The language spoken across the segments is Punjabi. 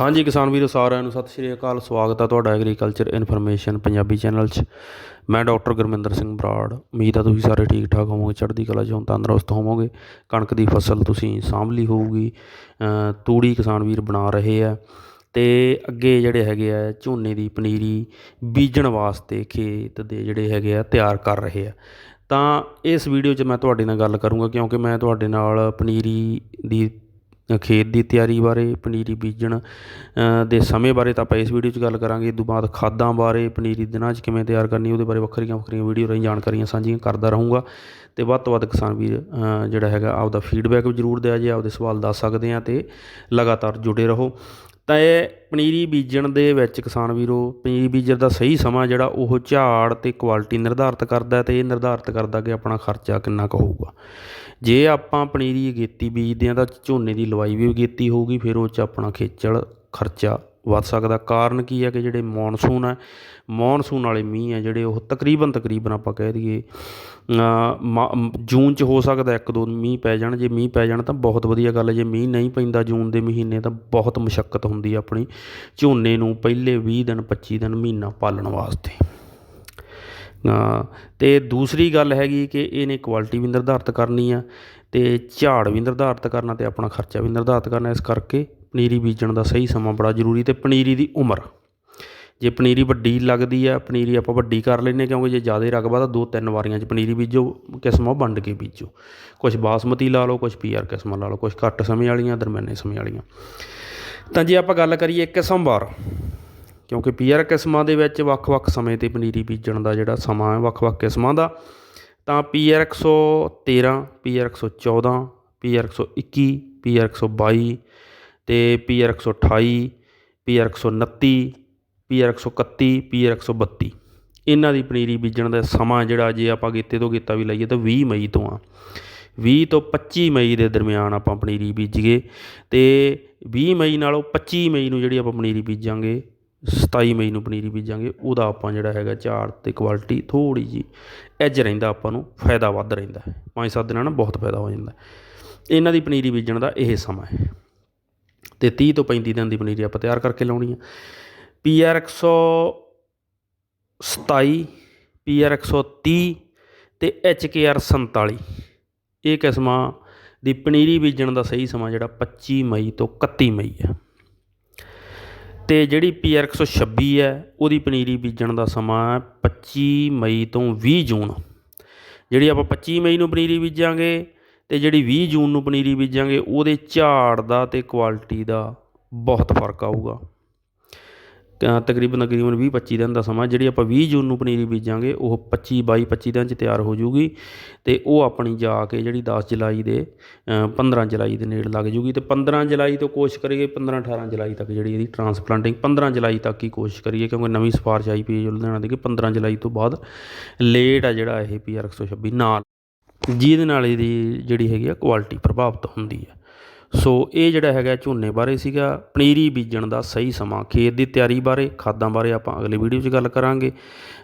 ਹਾਂਜੀ ਕਿਸਾਨ ਵੀਰੋ, ਸਾਰਿਆਂ ਨੂੰ ਸਤਿ ਸ਼੍ਰੀ ਅਕਾਲ। ਸਵਾਗਤ ਹੈ ਤੁਹਾਡਾ ਐਗਰੀਕਲਚਰ ਇਨਫੋਰਮੇਸ਼ਨ ਪੰਜਾਬੀ ਚੈਨਲ 'ਚ। ਮੈਂ ਡਾਕਟਰ ਗੁਰਮਿੰਦਰ ਸਿੰਘ ਬਰਾੜ। ਉਮੀਦ ਹੈ ਤੁਸੀਂ ਸਾਰੇ ਠੀਕ ਠਾਕ ਹੋਵੋਗੇ, ਚੜ੍ਹਦੀ ਕਲਾ 'ਚ ਹੋ ਤੰਦਰੁਸਤ ਹੋਵੋਗੇ। ਕਣਕ ਦੀ ਫਸਲ ਤੁਸੀਂ ਸਾਂਭ ਲਈ ਹੋਊਗੀ। ਤੂੜੀ ਕਿਸਾਨ ਵੀਰ ਬਣਾ ਰਹੇ ਆ। ਤੇ ਅੱਗੇ ਜਿਹੜੇ ਹੈਗੇ ਆ, ਝੋਨੇ ਦੀ ਪਨੀਰੀ ਬੀਜਣ ਵਾਸਤੇ ਖੇਤ ਦੇ ਜਿਹੜੇ ਹੈਗੇ ਆ, ਤਿਆਰ ਕਰ ਰਹੇ ਆ। ਤਾਂ ਇਸ ਵੀਡੀਓ 'ਚ ਮੈਂ ਤੁਹਾਡੇ ਨਾਲ ਗੱਲ ਕਰੂੰਗਾ, ਕਿਉਂਕਿ ਮੈਂ ਤੁਹਾਡੇ ਨਾਲ ਪਨੀਰੀ ਦੀ ਖੇਤ ਦੀ ਤਿਆਰੀ ਬਾਰੇ, ਪਨੀਰੀ ਬੀਜਣ ਦੇ ਸਮੇਂ ਬਾਰੇ ਤਾਂ ਆਪਾਂ ਇਸ ਵੀਡੀਓ 'ਚ ਗੱਲ ਕਰਾਂਗੇ। ਇਹ ਤੋਂ ਬਾਅਦ ਖਾਦਾਂ ਬਾਰੇ, ਪਨੀਰੀ ਦਿਨਾਂ 'ਚ ਕਿਵੇਂ ਤਿਆਰ ਕਰਨੀ, ਉਹਦੇ ਬਾਰੇ ਵੱਖਰੀਆਂ ਵੱਖਰੀਆਂ ਵੀਡੀਓ ਰਾਹੀਂ ਜਾਣਕਾਰੀਆਂ ਸਾਂਝੀਆਂ ਕਰਦਾ ਰਹੂੰਗਾ। ਤੇ ਵੱਧ ਤੋਂ ਵੱਧ ਕਿਸਾਨ ਵੀਰ ਜਿਹੜਾ ਹੈਗਾ, ਆਪਦਾ ਫੀਡਬੈਕ ਵੀ ਜ਼ਰੂਰ ਦਿਆ ਜੇ, ਆਪਦੇ ਸਵਾਲ ਦੱਸ ਸਕਦੇ ਆ ਤੇ ਲਗਾਤਾਰ ਜੁੜੇ ਰਹੋ। ਤਾਂ ਇਹ ਪਨੀਰੀ ਬੀਜਣ ਦੇ ਵਿੱਚ ਕਿਸਾਨ ਵੀਰੋ, ਪਨੀਰੀ ਬੀਜਣ ਦਾ ਸਹੀ ਸਮਾਂ ਜਿਹੜਾ ਉਹ ਝਾੜ ਤੇ ਕੁਆਲਿਟੀ ਨਿਰਧਾਰਤ ਕਰਦਾ ਹੈ ਤੇ ਇਹ ਨਿਰਧਾਰਤ ਕਰਦਾ ਕਿ ਆਪਣਾ ਖਰਚਾ ਕਿੰਨਾ ਕੁ ਹੋਊਗਾ। ਜੇ ਆਪਾਂ ਪਨੀਰੀ ਅਗੇਤੀ ਬੀਜਦੇ ਹਾਂ ਤਾਂ ਝੋਨੇ ਦੀ ਲਵਾਈ ਵੀ ਅਗੇਤੀ ਹੋਊਗੀ, ਫਿਰ ਉਹ 'ਚ ਆਪਣਾ ਖੇਚਲ ਖਰਚਾ ਵੱਧ ਸਕਦਾ। ਕਾਰਨ ਕੀ ਹੈ ਕਿ ਜਿਹੜੇ ਮੌਨਸੂਨ ਹੈ, ਮੌਨਸੂਨ ਵਾਲੇ ਮੀਂਹ ਹੈ ਜਿਹੜੇ ਉਹ ਤਕਰੀਬਨ ਤਕਰੀਬਨ ਆਪਾਂ ਕਹਿ ਦਈਏ ਮਾ- ਜੂਨ 'ਚ ਹੋ ਸਕਦਾ ਇੱਕ ਦੋ ਮੀਂਹ ਪੈ ਜਾਣ। ਜੇ ਮੀਂਹ ਪੈ ਜਾਣ ਤਾਂ ਬਹੁਤ ਵਧੀਆ ਗੱਲ ਹੈ, ਜੇ ਮੀਂਹ ਨਹੀਂ ਪੈਂਦਾ ਜੂਨ ਦੇ ਮਹੀਨੇ ਤਾਂ ਬਹੁਤ ਮੁਸ਼ਕਲ ਹੁੰਦੀ ਆਪਣੀ ਝੋਨੇ ਨੂੰ ਪਹਿਲੇ 20 ਦਿਨ 25 ਦਿਨ ਮਹੀਨਾ ਪਾਲਣ ਵਾਸਤੇ। ਅਤੇ ਦੂਸਰੀ ਗੱਲ ਹੈਗੀ ਕਿ ਇਹਨੇ ਕੁਆਲਿਟੀ ਵੀ ਨਿਰਧਾਰਤ ਕਰਨੀ ਆ ਅਤੇ ਝਾੜ ਵੀ ਨਿਰਧਾਰਤ ਕਰਨਾ ਅਤੇ ਆਪਣਾ ਖਰਚਾ ਵੀ ਨਿਰਧਾਰਤ ਕਰਨਾ, ਇਸ ਕਰਕੇ ਪਨੀਰੀ ਬੀਜਣ ਦਾ ਸਹੀ ਸਮਾਂ ਬੜਾ ਜ਼ਰੂਰੀ ਅਤੇ ਪਨੀਰੀ ਦੀ ਉਮਰ। ਜੇ ਪਨੀਰੀ ਵੱਡੀ ਲੱਗਦੀ ਆ, ਪਨੀਰੀ ਆਪਾਂ ਵੱਡੀ ਕਰ ਲੈਂਦੇ ਕਿਉਂਕਿ ਜੇ ਜ਼ਿਆਦਾ ਰਕਬਾ ਤਾਂ ਦੋ ਤਿੰਨ ਵਾਰੀਆਂ 'ਚ ਪਨੀਰੀ ਬੀਜੋ, ਕਿਸਮਾਂ ਵੰਡ ਕੇ ਬੀਜੋ। ਕੁਝ ਬਾਸਮਤੀ ਲਾ ਲਓ ਕੁਝ ਪੀਆਰ ਕਿਸਮਾਂ ਲਾ ਲਓ ਕੁਝ ਘੱਟ ਸਮੇਂ ਵਾਲੀਆਂ, ਦਰਮਿਆਨੇ ਸਮੇਂ ਵਾਲੀਆਂ। ਤਾਂ ਜੇ ਆਪਾਂ ਗੱਲ ਕਰੀਏ ਕਿਸਮ ਵਾਰ ਕਿਉਂਕਿ ਪੀਆਰ ਕਿਸਮਾਂ ਦੇ ਵਿੱਚ ਵੱਖ-ਵੱਖ ਸਮੇਂ ਤੇ ਪਨੀਰੀ ਬੀਜਣ ਦਾ ਜਿਹੜਾ ਸਮਾਂ ਹੈ, ਵੱਖ-ਵੱਖ ਕਿਸਮਾਂ ਦਾ, ਤਾਂ ਪੀਆਰ 113 ਪੀਆਰ 114 ਪੀਆਰ 121 ਪੀਆਰ 122 ਤੇ ਪੀਆਰ 128 ਪੀਆਰ 129 ਪੀਆਰ 131 ਪੀਆਰ 132 ਇਹਨਾਂ ਦੀ ਪਨੀਰੀ ਬੀਜਣ ਦਾ ਸਮਾਂ ਜਿਹੜਾ ਜੇ ਆਪਾਂ ਗੀਤੇ ਤੋਂ ਗੀਤਾ ਵੀ ਲਈਏ ਤਾਂ 20 ਮਈ ਤੋਂ ਆ। 20 ਤੋਂ 25 ਮਈ ਦੇ ਦਰਮਿਆਨ ਆਪਾਂ ਪਨੀਰੀ ਬੀਜੀਏ ਤੇ 20 ਮਈ ਨਾਲੋਂ 25 ਮਈ ਨੂੰ ਜਿਹੜੀ ਆਪਾਂ ਪਨੀਰੀ ਬੀਜਾਂਗੇ 27 ਮਈ ਨੂੰ ਪਨੀਰੀ ਬੀਜਾਂਗੇ, ਉਹਦਾ ਆਪਾਂ ਜਿਹੜਾ ਹੈਗਾ ਝਾੜ ਅਤੇ ਕੁਆਲਿਟੀ ਥੋੜ੍ਹੀ ਜੀ ਐਜ ਰਹਿੰਦਾ ਆਪਾਂ ਨੂੰ, ਫਾਇਦਾ ਵੱਧ ਰਹਿੰਦਾ ਪੰਜ ਸੱਤ ਦਿਨਾਂ ਨਾਲ ਬਹੁਤ ਫਾਇਦਾ ਹੋ ਜਾਂਦਾ ਇਹਨਾਂ ਦੀ ਪਨੀਰੀ ਬੀਜਣ ਦਾ ਇਹ ਸਮਾਂ ਹੈ। ਤੇ 30 ਤੋਂ 35 ਦਿਨ ਦੀ ਪਨੀਰੀ ਆਪਾਂ ਤਿਆਰ ਕਰਕੇ ਲਾਉਣੀ ਆ ਪੀਆਰ 127 ਪੀਆਰ 130 ਤੇ ਐਚਕੇਆਰ 47 ਇਹ ਕਿਸਮਾਂ ਦੀ ਪਨੀਰੀ ਬੀਜਣ ਦਾ ਸਹੀ ਸਮਾਂ ਜਿਹੜਾ 25 ਮਈ ਤੋਂ 31 ਮਈ ਹੈ। ਅਤੇ ਜਿਹੜੀ ਪੀਅਰ ਇੱਕ ਸੌ ਛੱਬੀ ਹੈ, ਉਹਦੀ ਪਨੀਰੀ ਬੀਜਣ ਦਾ ਸਮਾਂ ਪੱਚੀ ਮਈ ਤੋਂ ਵੀਹ ਜੂਨ। ਜਿਹੜੀ ਆਪਾਂ 25 ਮਈ ਨੂੰ ਪਨੀਰੀ ਬੀਜਾਂਗੇ ਅਤੇ ਜਿਹੜੀ ਵੀਹ ਜੂਨ ਨੂੰ ਪਨੀਰੀ ਬੀਜਾਂਗੇ, ਉਹਦੇ ਝਾੜ ਦਾ ਅਤੇ ਕੁਆਲਿਟੀ ਦਾ ਬਹੁਤ ਫ਼ਰਕ ਆਊਗਾ। ਤਕਰੀਬਨ ਤਕਰੀਬਨ 20 25 ਦਿਨ ਦਾ ਸਮਾਂ ਜਿਹੜੀ ਆਪਾਂ 20 ਜੂਨ ਨੂੰ ਪਨੀਰੀ ਬੀਜਾਂਗੇ ਉਹ 25 22 25 ਦਿਨ ਚ ਤਿਆਰ ਹੋ ਜੂਗੀ ਤੇ ਉਹ ਆਪਣੀ ਜਾ ਕੇ ਜਿਹੜੀ 10 ਜੁਲਾਈ ਦੇ ਅ, 15 ਜੁਲਾਈ ਦੇ ਨੇੜੇ ਲੱਗ ਜੂਗੀ ਤੇ 15 ਜੁਲਾਈ ਤੋਂ ਕੋਸ਼ਿਸ਼ ਕਰੀਏ 15 18 ਜੁਲਾਈ ਤੱਕ ਜਿਹੜੀ ਇਹਦੀ ਟਰਾਂਸਪਲਾਂਟਿੰਗ 15 ਜੁਲਾਈ ਤੱਕ ਹੀ ਕੋਸ਼ਿਸ਼ ਕਰੀਏ ਕਿਉਂਕਿ ਨਵੀਂ ਸਿਫਾਰਿਸ਼ ਆਈ ਪਈ ਹੈ ਲੁਧਿਆਣਾ ਦੀ ਕਿ 15 ਜੁਲਾਈ ਤੋਂ ਬਾਅਦ ਲੇਟ ਆ ਜਿਹੜਾ ਇਹ ਪੀਆਰ 126 ਨਾਲ ਜਿਹਦੇ ਨਾਲ ਇਹਦੀ ਜਿਹੜੀ ਹੈਗੀ ਆ ਕੁਆਲਿਟੀ ਪ੍ਰਭਾਵਿਤ ਹੁੰਦੀ ਹੈ। ਸੋ ਇਹ ਜਿਹੜਾ ਹੈਗਾ ਝੋਨੇ ਬਾਰੇ ਸੀਗਾ, ਪਨੀਰੀ ਬੀਜਣ ਦਾ ਸਹੀ ਸਮਾਂ, ਖੇਤ ਦੀ ਤਿਆਰੀ ਬਾਰੇ, ਖਾਦਾਂ ਬਾਰੇ ਆਪਾਂ ਅਗਲੇ ਵੀਡੀਓ 'ਚ ਗੱਲ ਕਰਾਂਗੇ।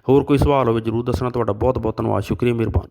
ਹੋਰ ਕੋਈ ਸਵਾਲ ਹੋਵੇ ਜਰੂਰ ਦੱਸਣਾ, ਤੁਹਾਡਾ ਬਹੁਤ ਬਹੁਤ ਧੰਨਵਾਦ, ਸ਼ੁਕਰੀਆ, ਮਿਹਰਬਾਨੀ।